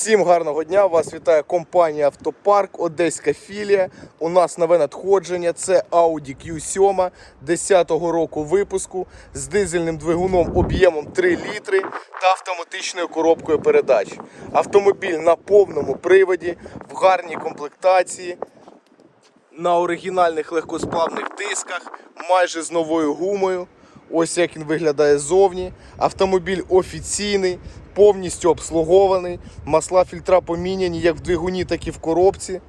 Всім гарного дня! Вас вітає компанія Автопарк, Одеська філія. У нас нове надходження. Це Audi Q7 10-го року випуску з дизельним двигуном об'ємом 3 літри та автоматичною коробкою передач. Автомобіль на повному приводі, в гарній комплектації, на оригінальних легкосплавних дисках, майже з новою гумою. Ось як він виглядає ззовні. Автомобіль офіційний, повністю обслугований. Масла фільтра поміняні як в двигуні, так і в коробці.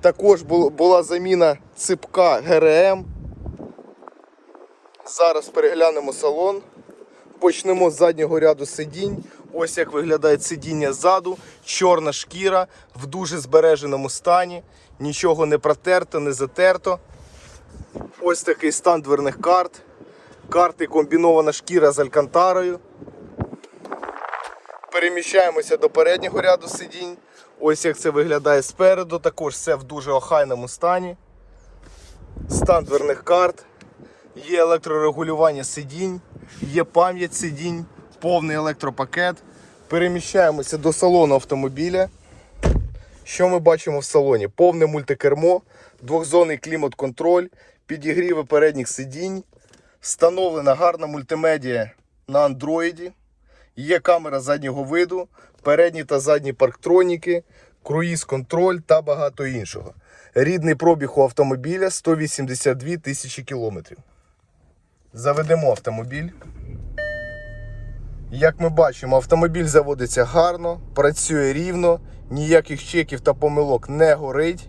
Також була заміна ципка ГРМ. Зараз переглянемо салон. Почнемо з заднього ряду сидінь. Ось як виглядає сидіння ззаду. Чорна шкіра в дуже збереженому стані. Нічого не протерто, не затерто. Ось такий стан дверних карт. Карти комбінована шкіра з алькантарою. Переміщаємося до переднього ряду сидінь. Ось як це виглядає спереду. Також все в дуже охайному стані. Стан дверних карт. Є електрорегулювання сидінь, є пам'ять сидінь, повний електропакет. Переміщаємося до салону автомобіля. Що ми бачимо в салоні? Повне мультикермо, двохзонний клімат-контроль, підігріви передніх сидінь, встановлена гарна мультимедіа на андроїді, є камера заднього виду, передні та задні парктроніки, круїз-контроль та багато іншого. Рідний пробіг у автомобіля 182 тисячі кілометрів. Заведемо автомобіль. Як ми бачимо, автомобіль заводиться гарно, працює рівно, ніяких чеків та помилок не горить.